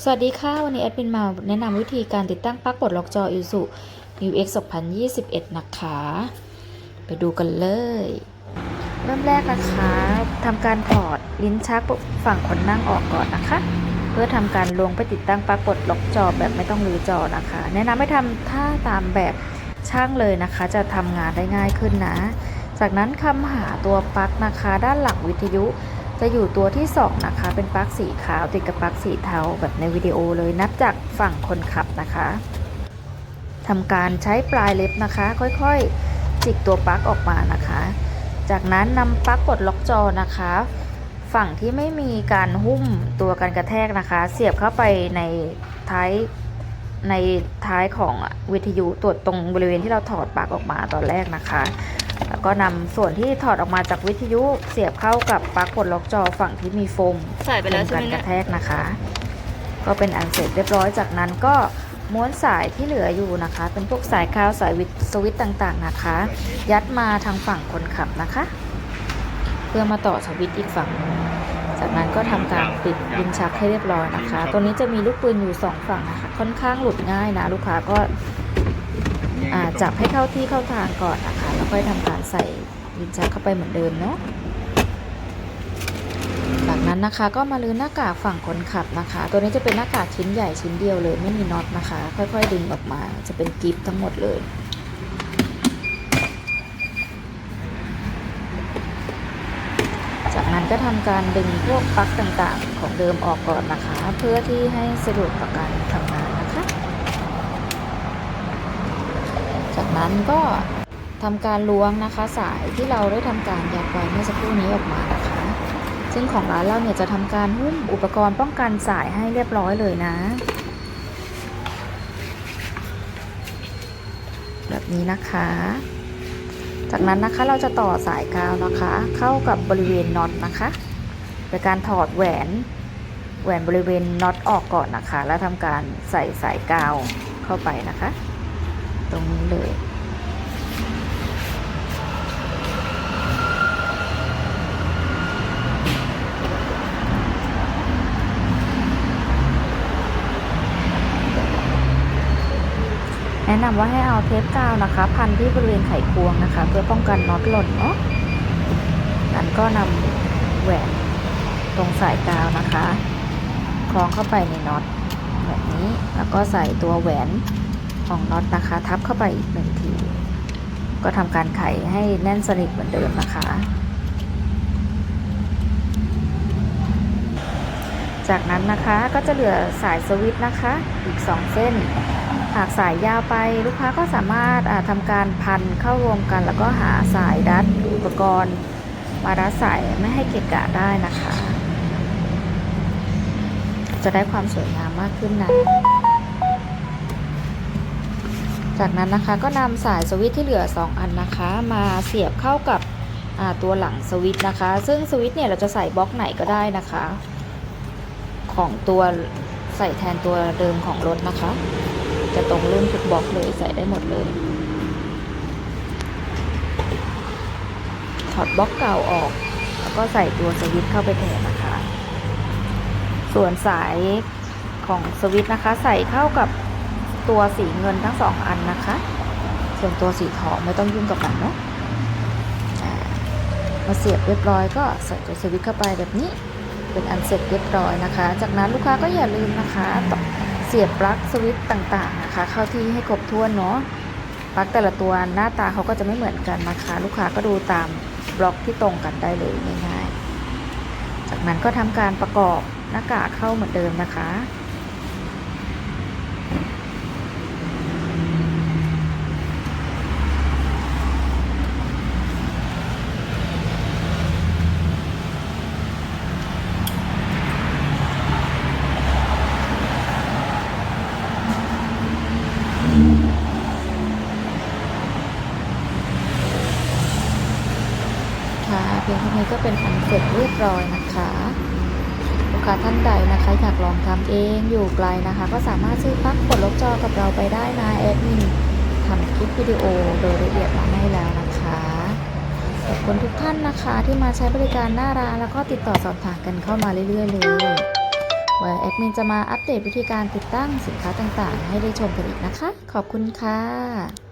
สวัสดีค่ะ วันนี้แอดมินมาแนะนำวิธีการติดตั้งปลั๊กปลดล็อกจอ i s u New X 2021 นะคะ ไปดูกันเลย เริ่มแรกนะคะทำการถอดลิ้นชักฝั่งคนนั่งออกก่อนนะคะ เพื่อทำการลงไปติดตั้งปลั๊กปลดล็อกจอแบบไม่ต้องรื้อจอนะคะ แนะนำให้ทำท่าตามแบบช่างเลยนะคะ จะทำงานได้ง่ายขึ้นนะ จากนั้นคำหาตัวปลั๊กนะคะ ด้านหลังวิทยุ จะอยู่ตัวที่ 2 นะคะ เป็นปลั๊กสีขาวติดกับปลั๊กสีเทาแบบในวิดีโอเลยนับจากฝั่งคนขับนะคะทำการใช้ปลายเล็บนะคะ ค่อยๆ จิกตัวปลั๊กออกมานะคะ จากนั้นนำปลั๊กปลดล็อกจอนะคะ ฝั่งที่ไม่มีการหุ้มตัวกันกระแทกนะคะ เสียบเข้าไปในท้ายในท้ายของวิทยุตัวจตรงบริเวณที่เราถอดปลั๊กออกมาตอนแรกนะคะ ก็นำส่วนที่ถอดออกมาจากวิทยุเสียบเข้ากับปลั๊กปลดล็อกจอฝั่งที่มีโฟมใส่ไปแล้วใช่กัไหมนกเนี่ระยแทกนะคะ ก็เป็นอันเสร็จเรียบร้อยจากนั้นก็ม้วนสายที่เหลืออยู่นะคะ เป็นพวกสายคาวสายวิทสวิตช์ต่างๆนะคะ ยัดมาทางฝั่งคนขับนะคะ เพื่อมาต่อสวิตช์อีกฝั่งหนึ่ง จากนั้นก็ทำการปิดลิ้นชักให้เรียบร้อยนะคะ ตัวนี้จะมีลูกปืนอยู่สองฝั่งนะคะ ค่อนข้างหลุดง่ายนะ ลูกค้าก็อ่า จับให้เข้าที่เข้าทางก่อนนะคะแล้วค่อยทำการใส่ลิ้นชักเข้าไปเหมือนเดิมเนาะจากนั้นนะคะก็มาลื้อหน้ากากฝั่งคนขับนะคะ ตัวนี้จะเป็นหน้ากากชิ้นใหญ่ชิ้นเดียวเลย ไม่มีน็อตนะคะ ค่อยๆดึงออกมา จะเป็นกิฟทั้งหมดเลยจากนั้นก็ทำการดึงพวกปลั๊กต่างๆ ของเดิมออกก่อนนะคะ เพื่อที่ให้สะดวกต่อการทำงานนะคะ จากนั้นก็ทำการล้วงนะคะสายที่เราได้ทำการยัดไว้เมื่อสักครู่นี้ออกมานะคะ ซึ่งของร้านเราเนี่ยจะทำการหุ้มอุปกรณ์ป้องกันสายให้เรียบร้อยเลยนะ แบบนี้นะคะ จากนั้นนะคะเราจะต่อสายกาวนะคะ เข้ากับบริเวณน็อตนะคะโดยการถอดแหวนแหวนบริเวณน็อตออกก่อนนะคะ แล้วทำการใส่สายกาวเข้าไปนะคะ ตรงนี้เลยแนะนำว่าให้เอาเทปกาวนะคะ พันที่บริเวณไขควงนะคะ เพื่อป้องกันน็อตหล่นเนาะนั้นก็นำแหวนตรงสายกาวนะคะ คล้องเข้าไปในน็อตแบบนี้ แล้วก็ใส่ตัวแหวน ของน็อตนะคะ ทับเข้าไปอีกหนึ่งที ก็ทำการไขให้แน่นสนิทเหมือนเดิมนะคะ จากนั้นนะคะก็จะเหลือสายสวิตช์นะคะอีก 2 เส้น หากสายยาวไปลูกค้าก็สามารถาทำการพันเข้ารวมกัน แล้วก็หาสายดัดอุปกรณ์ มารัดสายไม่ให้เกะกะได้นะคะ จะได้ความสวยงามมากขึ้นนะ จากนั้นนะคะก็นำสายสวิตช์ที่เหลือ 2 อันนะคะ มาเสียบเข้ากับตัวหลังสวิตช์นะคะ ซึ่งสวิตช์เนี่ยเราจะใส่บล็อกไหนก็ได้นะคะ ของตัวใส่แทนตัวเดิมของรถนะคะ จะตรงรุ่นทุกบล็อกเลยใส่ได้หมดเลย ถอดบล็อกเก่าออก แล้วก็ใส่ตัวสวิตช์เข้าไปแทนนะคะ ส่วนสายของสวิตช์นะคะ ใส่เข้ากับ ตัวสีเงินทั้งสองอันนะคะ ส่วนตัวสีทองไม่ต้องยุ่งกับมันเนาะมาเสียบเรียบร้อยก็ใส่ตัวสวิตเข้าไปแบบนี้ เป็นอันเสร็จเรียบร้อยนะคะ จากนั้นลูกค้าก็อย่าลืมนะคะต่อเสียบปลั๊กสวิตต่างๆนะคะ เข้าที่ให้ครบถ้วนเนาะปลั๊กแต่ละตัวหน้าตาเขาก็จะไม่เหมือนกันนะคะ ลูกค้าก็ดูตามบล็อกที่ตรงกันได้เลยง่ายๆ จากนั้นก็ทำการประกอบหน้ากากเข้าเหมือนเดิมนะคะ เพียงเท่านี้ก็เป็นอันเสร็จเรียบร้อยนะคะ ลูกค้าท่านใดนะคะอยากลองทำเองอยู่ไกลนะคะ ก็สามารถซื้อปลั๊กกดลบจอกับเราไปได้นะแอดมินทำคลิปวิดีโอโดยละเอียดมาให้แล้วนะคะขอบคุณทุกท่านนะคะที่มาใช้บริการหน้าร้านแล้วก็ติดต่อสอบถามกันเข้ามาเรื่อยๆเลยไว้แอดมินจะมาอัปเดตวิธีการติดตั้งสินค้าต่างๆ ให้ได้ชมกันอีกนะคะ ขอบคุณค่ะ